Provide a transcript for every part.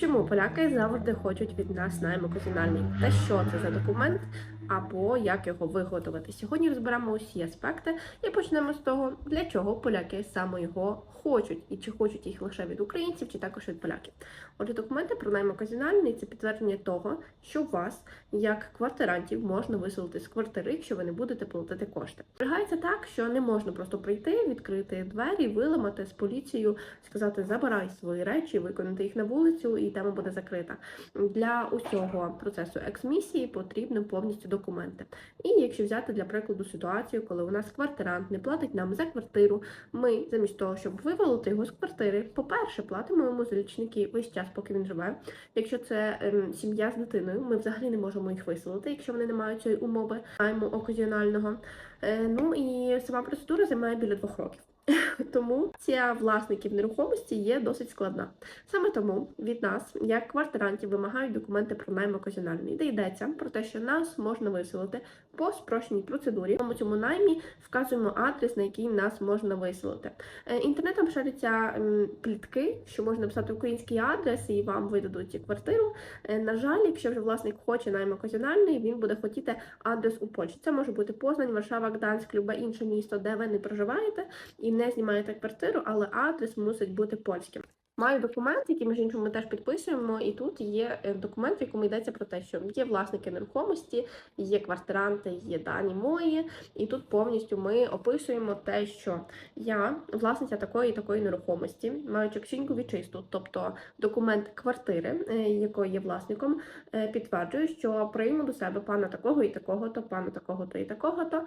Чому поляки завжди хочуть від нас наймоказінальний? Та що це за документ? Або як його виготовити? Сьогодні розберемо усі аспекти і почнемо з того, для чого поляки саме його хочуть, і чи хочуть їх лише від українців, чи також від поляків. Отже, документи про найм оказіональний це підтвердження того, що вас, як квартирантів, можна виселити з квартири, якщо ви не будете платити кошти. Пригається так, що не можна просто прийти, відкрити двері, виламати з поліцією, сказати забирай свої речі, виконати їх на вулицю, і тема буде закрита. Для усього процесу ексмісії потрібно повністю документи. І якщо взяти для прикладу ситуацію, коли у нас квартирант не платить нам за квартиру, ми замість того, щоб вивалити його з квартири, по-перше, платимо йому за лічники весь час, поки він живе. Якщо це ем, сім'я з дитиною, ми взагалі не можемо їх виселити, якщо вони не мають цієї умови найму оказіонального. Е, ну і сама процедура займає біля двох років. Тому ця власників нерухомості є досить складна. Саме тому від нас, як квартирантів, вимагають документи про найм оказіональний, де йдеться про те, що нас можна виселити по спрощеній процедурі. В цьому наймі вказуємо адрес, на який нас можна виселити. Е, Інтернетом ширяться м, плітки, що можна написати український адрес і вам видадуть квартиру. Е, На жаль, якщо вже власник хоче найм оказіональний, він буде хотіти адрес у Польщі. Це може бути Познань, Варшава, Гданськ, любе інше місто, де ви не проживаєте і не знімаєте квартиру, але адрес мусить бути польським. Маю документ, який між іншим ми теж підписуємо, і тут є е, документ, в якому йдеться про те, що є власники нерухомості, є квартиранти, є дані мої, і тут повністю ми описуємо те, що я власниця такої і такої нерухомості, маючи ксіньку вічисту, тобто документ квартири, е, якої є власником, е, підтверджую, що прийму до себе пана такого і такого, то пана такого то і такого, то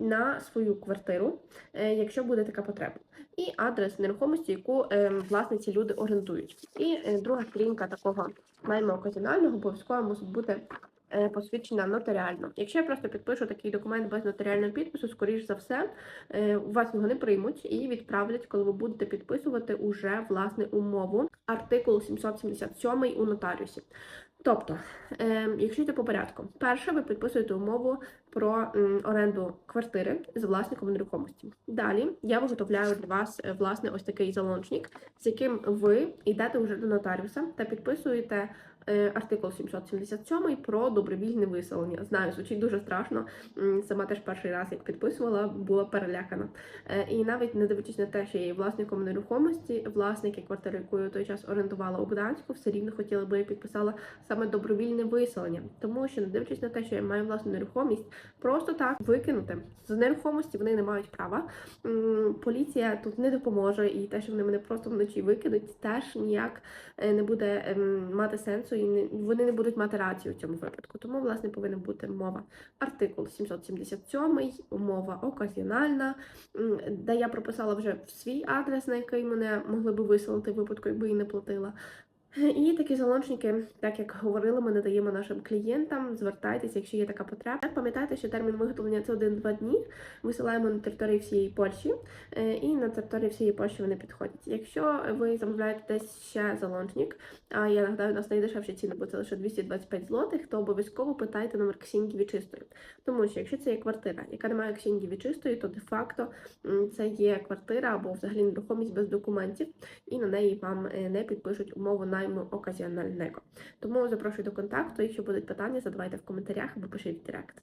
на свою квартиру, якщо буде така потреба, і адрес нерухомості, яку е, власниці люди орендують. І е, друга сторінка такого найму оказіонального обов'язково мусить бути. е, Посвідчена нотаріально. Якщо я просто підпишу такий документ без нотаріального підпису, скоріш за все, е, у вас його не приймуть і відправлять, коли ви будете підписувати уже власне умову. Артикул 777 у нотаріусі. Тобто, е, якщо йти по порядку, перше ви підписуєте умову про оренду квартири з власником нерухомості. Далі я виготовляю для вас е, власне ось такий залончник, з яким ви йдете вже до нотаріуса та підписуєте артикул 777 про добровільне виселення. Знаю, звучить дуже страшно. Сама теж перший раз, як підписувала, була перелякана. Е, І навіть не дивлячись на те, що я є власником нерухомості, власники квартири, яку я той час орендувала у Гданську, все рівно хотіли би я підписала саме добровільне виселення, тому що не дивлячись на те, що я маю власну нерухомість, просто так викинути з нерухомості вони не мають права. Поліція тут не допоможе, і те, що вони мене просто вночі викинуть, теж ніяк е, не буде мати сенсу, і вони не будуть мати рацію в цьому випадку. Тому, власне, повинна бути мова. Артикул 777, мова оказіональна, де я прописала вже свій адрес, на який мене могли би виселити в випадку, якби і не платила. І такі залончники, так як говорили, ми надаємо нашим клієнтам. Звертайтеся, якщо є така потреба. Пам'ятайте, що термін виготовлення це 1-2 дні. Висилаємо на території всієї Польщі, е, і на території всієї Польщі вони підходять. Якщо ви замовляєте десь ще залончник, а я нагадаю, у нас найдешевші ціни, бо це лише 225 злотих, то обов'язково питайте номер ксіньки вічистої. Тому що якщо це є квартира, яка не має ксіньки вічистої, то де-факто це є квартира або взагалі нерухомість без документів, і на неї вам е, не підпишуть умову найму оказіонального. Тому запрошую до контакту. Якщо будуть питання, задавайте в коментарях або пишіть в директ.